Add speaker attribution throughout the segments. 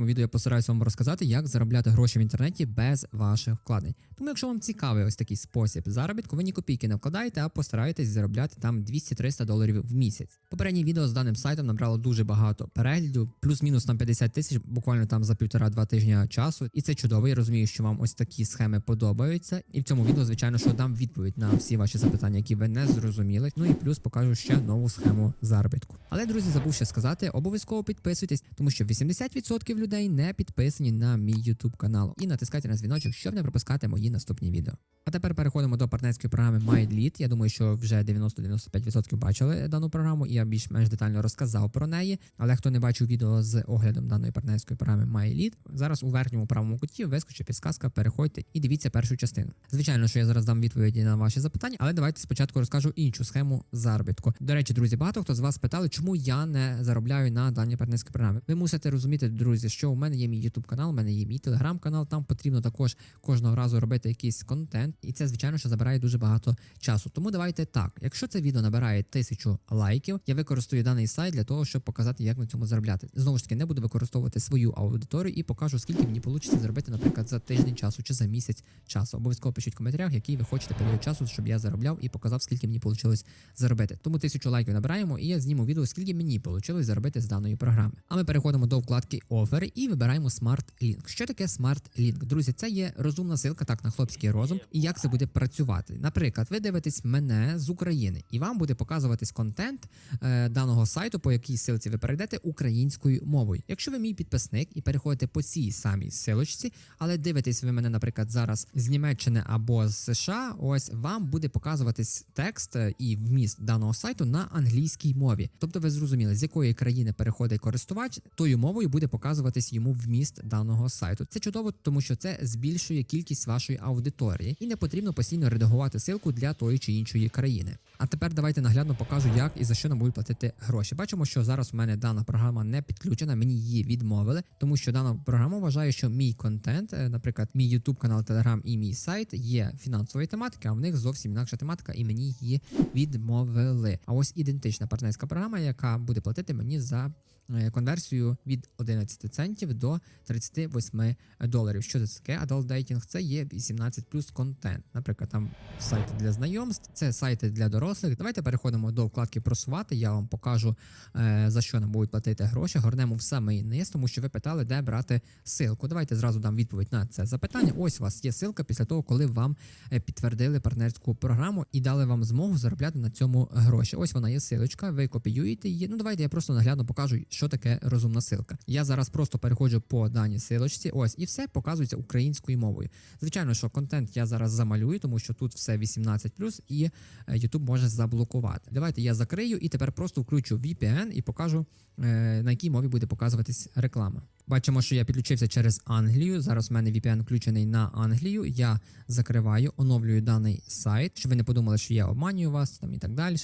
Speaker 1: У відео я постараюся вам розказати, як заробляти гроші в інтернеті без ваших вкладень. Тому, якщо вам цікавий ось такий спосіб заробітку, ви ні копійки не вкладаєте, а постараєтесь заробляти там 200-300 доларів в місяць. Попереднє відео з даним сайтом набрало дуже багато переглядів, плюс-мінус там 50 тисяч, буквально там за півтора-два тижня часу. І це чудово. Я розумію, що вам ось такі схеми подобаються. І в цьому відео, звичайно, що дам відповідь на всі ваші запитання, які ви не зрозуміли. Ну і плюс покажу ще нову схему заробітку. Але друзі, забув ще сказати, обов'язково підписуйтесь, тому що 80% людей не підписані на мій YouTube канал. І натискайте на дзвіночок, щоб не пропускати мої наступні відео. А тепер переходимо до партнерської програми MindLead. Я думаю, що вже 90-95% бачили дану програму, і я більш-менш детально розказав про неї. Але хто не бачив відео з оглядом даної партнерської програми MyLead, зараз у верхньому правому куті вискочить підсказка, переходьте і дивіться першу частину. Звичайно, що я зараз дам відповіді на ваші запитання, але давайте спочатку розкажу іншу схему заробітку. До речі, друзі, багато хто з вас питали, чому я не заробляю на даній партнерській програмі. Ви мусите розуміти, друзі, що у мене є мій YouTube канал, у мене є мій телеграм канал. Там потрібно також кожного разу робити якийсь контент, і це звичайно, що забирає дуже багато часу. Тому давайте так. Якщо це відео набирає тисячу лайків, я використаю даний сайт для того, щоб показати, як на цьому заробляти. Знову ж таки, не буду використовувати свою аудиторію і покажу, скільки мені вийде заробити, наприклад, за тиждень часу чи за місяць часу. Обов'язково пишіть в коментарях, який ви хочете період часу, щоб я заробляв і показав, скільки мені вийшло заробити. Тому тисячу лайків набираємо, і я зніму відео, скільки мені вийшло заробити з даної програми. А ми переходимо до вкладки Офери і вибираємо Smart Link. Що таке Smart Link? Друзі, це є розумна силка, так на хлопський розум, і як це буде працювати. Наприклад, ви дивитесь мене з України, і вам буде показуватись контент е, даного сайту, по якій силці ви перейдете українською мовою. Якщо ви мій підписник і переходите по цій самій силочці, але дивитесь ви мене, наприклад, зараз з Німеччини або з США, ось вам буде показуватись текст е, і вміст даного сайту на англійській мові. Тобто ви зрозуміли, з якої країни переходить користувач, тою мовою буде показуватись йому вміст даного сайту. Це чудово, тому що це збільшує кількість вашої аудиторії, і не потрібно постійно редагувати ссылку для тої чи іншої країни. А тепер давайте наглядно покажу, як і за що нам будуть платити гроші. Бачимо, що зараз у мене дана програма не підключена, мені її відмовили, тому що дана програма вважає, що мій контент, е, наприклад, мій YouTube канал, Telegram і мій сайт є фінансової тематики, а в них зовсім інакша тематика, і мені її відмовили. А ось ідентична партнерська програма, яка буде платити мені за е, конверсію від 11 центів до 38 доларів. Що це таке? Adult Dating? Це є 18 плюс контент. Наприклад, там сайти для знайомств, це сайти для дорослих Давайте переходимо до вкладки просувати. Я вам покажу е, за що нам будуть платити гроші. Горнемо в самий низ, тому що ви питали, де брати ссылку. Давайте зразу дам відповідь на це запитання. Ось у вас є ссылка після того, коли вам е, підтвердили партнерську програму і дали вам змогу заробляти на цьому гроші. Ось вона є ссылочка, ви копіюєте її. Ну давайте я просто наглядно покажу, що таке розумна ссылка. Я зараз просто переходжу по даній ссылочці, Ось і все показується українською мовою. Звичайно, що контент я зараз замалюю, тому що тут все 18+, і е, YouTube може заблокувати. Давайте я закрию і тепер просто включу VPN і покажу, е, на якій мові буде показуватись реклама. Бачимо, що я підключився через Англію. Зараз в мене VPN включений на Англію. Я закриваю, оновлюю даний сайт, щоб ви не подумали, що я обманюю вас там і так далі.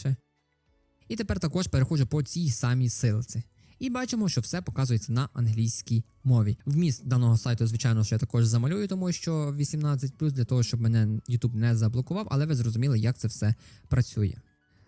Speaker 1: І тепер також переходжу по цій самій силці. І бачимо, що все показується на англійській мові. Вміст даного сайту, звичайно, що я також замалюю, тому що 18+, для того, щоб мене YouTube не заблокував, але ви зрозуміли, як це все працює.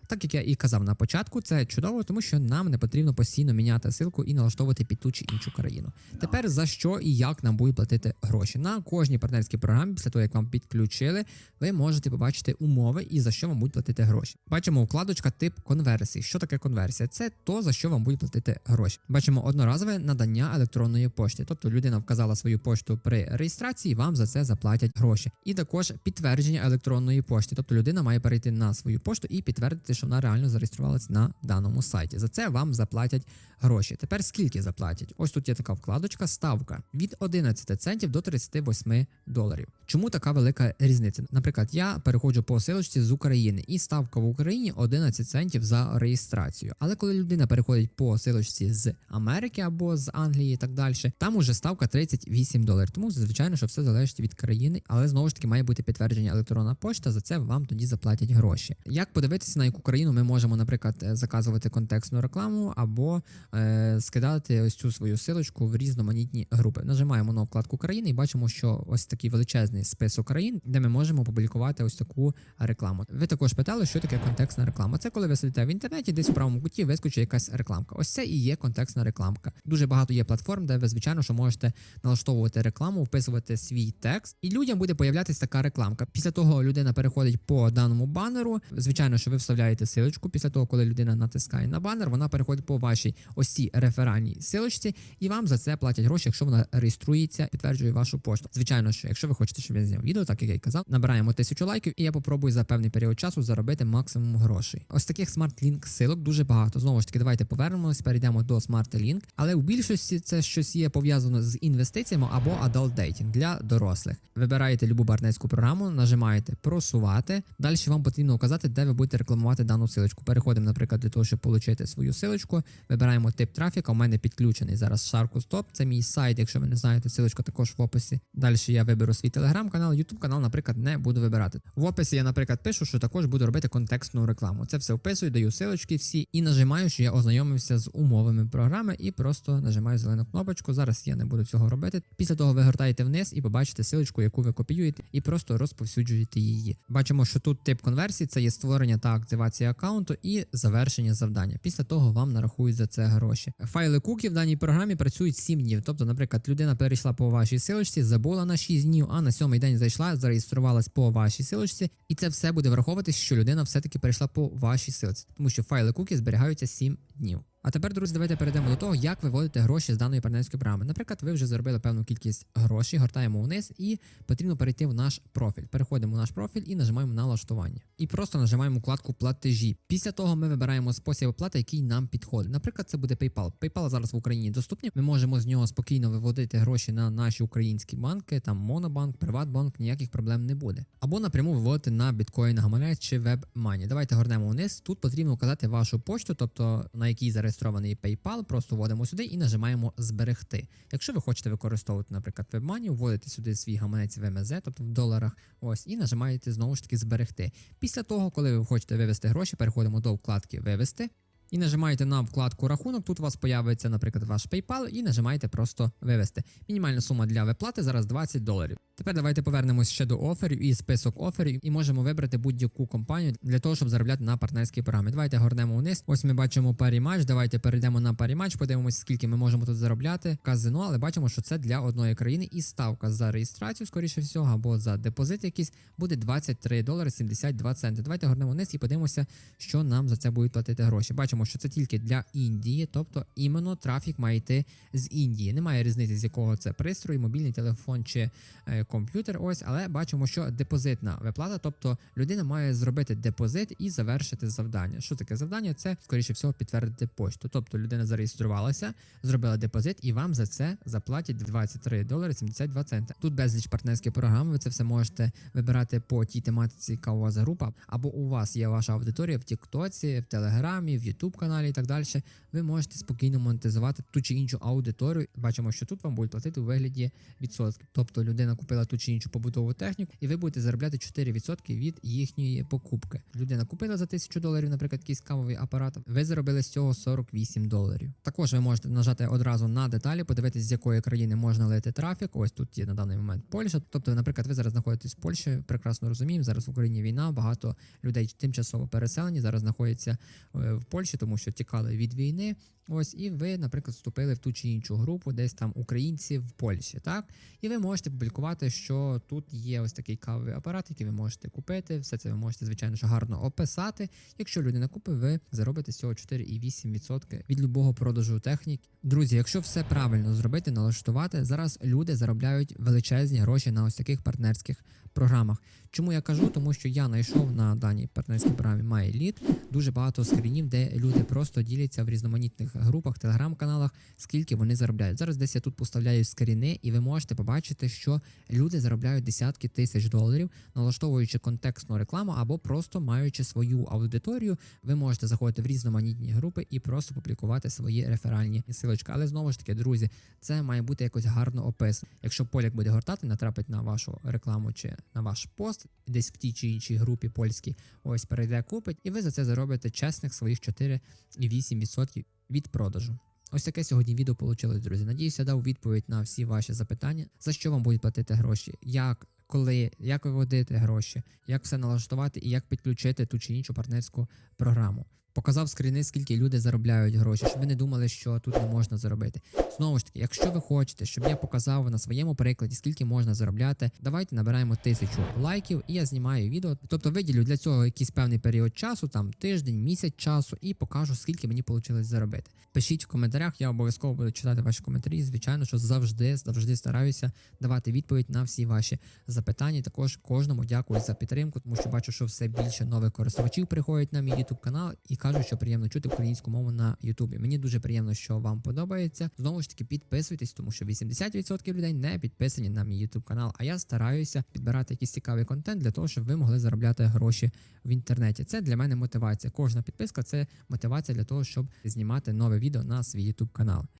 Speaker 1: Так як я і казав на початку, це чудово, тому що нам не потрібно постійно міняти ссылку і налаштовувати під ту чи іншу країну. Тепер за що і як нам будуть платити гроші на кожній партнерській програмі, після того як вам підключили, ви можете побачити умови і за що вам будуть платити гроші. Бачимо вкладочка тип конверсії. Що таке конверсія? Це то за що вам будуть платити гроші. Бачимо одноразове надання електронної пошти. Тобто людина вказала свою пошту при реєстрації, вам за це заплатять гроші. І також підтвердження електронної пошти. Тобто людина має перейти на свою пошту і підтвердити, що вона реально зареєструвалась на даному сайті. За це вам заплатять гроші. Тепер скільки заплатять? Ось тут є така вкладочка, ставка від 11 центів до 38 доларів. Чому така велика різниця? Наприклад, я переходжу по силочці з України, і ставка в Україні 11 центів за реєстрацію. Але коли людина переходить по силочці з Америки або з Англії і так далі, там уже ставка 38 доларів. Тому звичайно, що все залежить від країни, але знову ж таки має бути підтвердження електронна пошта. За це вам тоді заплатять гроші. Як подивитися на яку країну ми можемо, наприклад, е, заказувати контекстну рекламу або е, скидати ось цю свою силочку в різноманітні групи. Нажимаємо на вкладку країни і бачимо, що ось такий величезний список країн, де ми можемо опублікувати ось таку рекламу. Ви також питали, що таке контекстна реклама. Це коли ви сидите в інтернеті, десь в правому куті вискочить якась рекламка. Ось це і є контекстна рекламка. Дуже багато є платформ, де ви, звичайно, що можете налаштовувати рекламу, вписувати свій текст, і людям буде появлятися така рекламка. Після того людина переходить по даному банеру. Звичайно, що ви вставляєте силочку. Після того, коли людина натискає на банер, вона переходить по вашій ось цій реферальній силочці, і вам за це платять гроші, якщо вона реєструється, підтверджує вашу пошту. Звичайно, що якщо ви хочете, щоб я зняв відео, так як я й казав, набираємо тисячу лайків, і я попробую за певний період часу заробити максимум грошей. Ось таких смарт-лінк силок дуже багато. Знову ж таки, давайте повернемось, перейдемо до смарт-лінк. Але у більшості це щось є пов'язано з інвестиціями або adult dating для дорослих. Вибираєте любу партнерську програму, нажимаєте просувати. Далі вам потрібно указати, де ви будете рекламувати дану силочку. Переходимо, наприклад, для того, щоб отримати свою силочку. Вибираємо тип трафіка. У мене підключений зараз Sharku Stop. Це мій сайт, якщо ви не знаєте, силочка також в описі. Далі я виберу свій телеграм-канал, Ютуб канал, наприклад, не буду вибирати. В описі я, наприклад, пишу, що також буду робити контекстну рекламу. Це все вписую, даю силочки всі і нажимаю, що я ознайомився з умовами програми, і просто нажимаю зелену кнопочку. Зараз я не буду цього робити. Після того ви гортаєте вниз і побачите силочку, яку ви копіюєте, і просто розповсюджуєте її. Бачимо, що тут тип конверсії це є створення та активація аккаунту і завершення завдання. Після того вам нарахують за це гроші. Файли куки в даній програмі працюють 7 днів. Тобто, наприклад, людина перейшла по вашій силочці, забула на 6 днів, а на сьомий день зайшла, зареєструвалась по вашій силочці, і це все буде враховуватись, що людина все-таки перейшла по вашій силці, тому що файли куки зберігаються 7 днів. А тепер, друзі, давайте перейдемо до того, як виводити гроші з даної партнерської програми. Наприклад, ви вже заробили певну кількість грошей, гортаємо вниз і потрібно перейти в наш профіль. Переходимо в наш профіль і нажимаємо налаштування. І просто нажимаємо вкладку платежі. Після того ми вибираємо спосіб оплати, який нам підходить. Наприклад, це буде PayPal. PayPal зараз в Україні доступний. Ми можемо з нього спокійно виводити гроші на наші українські банки, там Монобанк, Приватбанк, ніяких проблем не буде. Або напряму виводити на біткоін гаманець чи WebMoney. Давайте горнемо вниз. Тут потрібно вказати вашу пошту, тобто на якій зареєстрований PayPal, просто вводимо сюди і нажимаємо зберегти. Якщо ви хочете використовувати, наприклад, WebMoney, вводите сюди свій гаманець в МЗ, тобто в доларах, ось, і нажимаєте знову ж таки зберегти. Після того, коли ви хочете вивести гроші, переходимо до вкладки Вивести. І нажимаєте на вкладку рахунок. Тут у вас появиться, наприклад, ваш PayPal, і нажимаєте просто вивести. Мінімальна сума для виплати зараз 20 доларів. Тепер давайте повернемось ще до оферів і список оферів, і можемо вибрати будь-яку компанію для того, щоб заробляти на партнерській програмі. Давайте горнемо вниз. Ось ми бачимо парі матч. Давайте перейдемо на парі матч, подивимося, скільки ми можемо тут заробляти. Казино, але бачимо, що це для одної країни, і ставка за реєстрацію, скоріше всього, або за депозит якийсь буде 23 долари 72 центи. Давайте горнемо вниз і подивимося, що нам за це будуть платити гроші. Бачимо, що це тільки для Індії, тобто іменно трафік має йти з Індії. Немає різниці, з якого це пристрій, мобільний телефон чи е, комп'ютер. Ось, але бачимо, що депозитна виплата, тобто людина має зробити депозит і завершити завдання. Що таке завдання? Це скоріше всього підтвердити пошту. Тобто людина зареєструвалася, зробила депозит, і вам за це заплатять 23 долари 72 цента. Тут безліч партнерських програм. Ви це все можете вибирати по тій тематиці, яка у вас група, або у вас є ваша аудиторія в Тіктоці, в Телеграмі, в Ютуб каналі і так далі. Ви можете спокійно монетизувати ту чи іншу аудиторію. Бачимо, що тут вам будуть платити у вигляді відсотків. Тобто людина купила ту чи іншу побутову техніку, і ви будете заробляти 4% від їхньої покупки. Людина купила за 1000 доларів, наприклад, якийсь кавовий апарат. Ви заробили з цього 48 доларів. Також ви можете нажати одразу на деталі, подивитись, з якої країни можна лити трафік. Ось тут є на даний момент Польща. Тобто, наприклад, ви зараз знаходитесь в Польщі, прекрасно розуміємо. Зараз в Україні війна, багато людей тимчасово переселені зараз знаходяться е, в Польщі, тому що тікали від війни. Ось, і ви, наприклад, вступили в ту чи іншу групу, десь там українці в Польщі, так? І ви можете публікувати, що тут є ось такий кавовий апарат, який ви можете купити. Все це ви можете, звичайно ж, гарно описати. Якщо людина купить, ви заробите з цього 4,8% від любого продажу техніки. Друзі, якщо все правильно зробити, налаштувати, зараз люди заробляють величезні гроші на ось таких партнерських програмах. Чому я кажу? Тому що я знайшов на даній партнерській програмі MyLead дуже багато скрінів, де люди люди просто діляться в різноманітних групах, телеграм-каналах, скільки вони заробляють. Зараз десь я тут поставляю скріни, і ви можете побачити, що люди заробляють десятки тисяч доларів, налаштовуючи контекстну рекламу або просто маючи свою аудиторію. Ви можете заходити в різноманітні групи і просто публікувати свої реферальні силочки. Але знову ж таки, друзі, це має бути якось гарно описано. Якщо поляк буде гортати, натрапить на вашу рекламу чи на ваш пост, десь в тій чи іншій групі польській, ось перейде, купить, і ви за це заробите чесних своїх 4,8% від продажу. Ось таке сьогодні відео вийшло, друзі. Надіюся, дав відповідь на всі ваші запитання, за що вам будуть платити гроші, як, коли, як виводити гроші, як все налаштувати і як підключити ту чи іншу партнерську програму. Показав скріни, скільки люди заробляють гроші, щоб ви не думали, що тут не можна заробити. Знову ж таки, якщо ви хочете, щоб я показав на своєму прикладі, скільки можна заробляти, давайте набираємо тисячу лайків, і я знімаю відео. Тобто виділю для цього якийсь певний період часу, там тиждень, місяць часу, і покажу, скільки мені вийшло заробити. Пишіть в коментарях, я обов'язково буду читати ваші коментарі. Звичайно, що завжди, завжди стараюся давати відповідь на всі ваші запитання. Також кожному дякую за підтримку, тому що бачу, що все більше нових користувачів приходять на мій YouTube канал і кажуть, що приємно чути українську мову на Ютубі. Мені дуже приємно, що вам подобається. Знову ж таки, підписуйтесь, тому що 80% людей не підписані на мій Ютуб канал. А я стараюся підбирати якийсь цікавий контент для того, щоб ви могли заробляти гроші в інтернеті. Це для мене мотивація. Кожна підписка це мотивація для того, щоб знімати нове відео на свій Ютуб канал.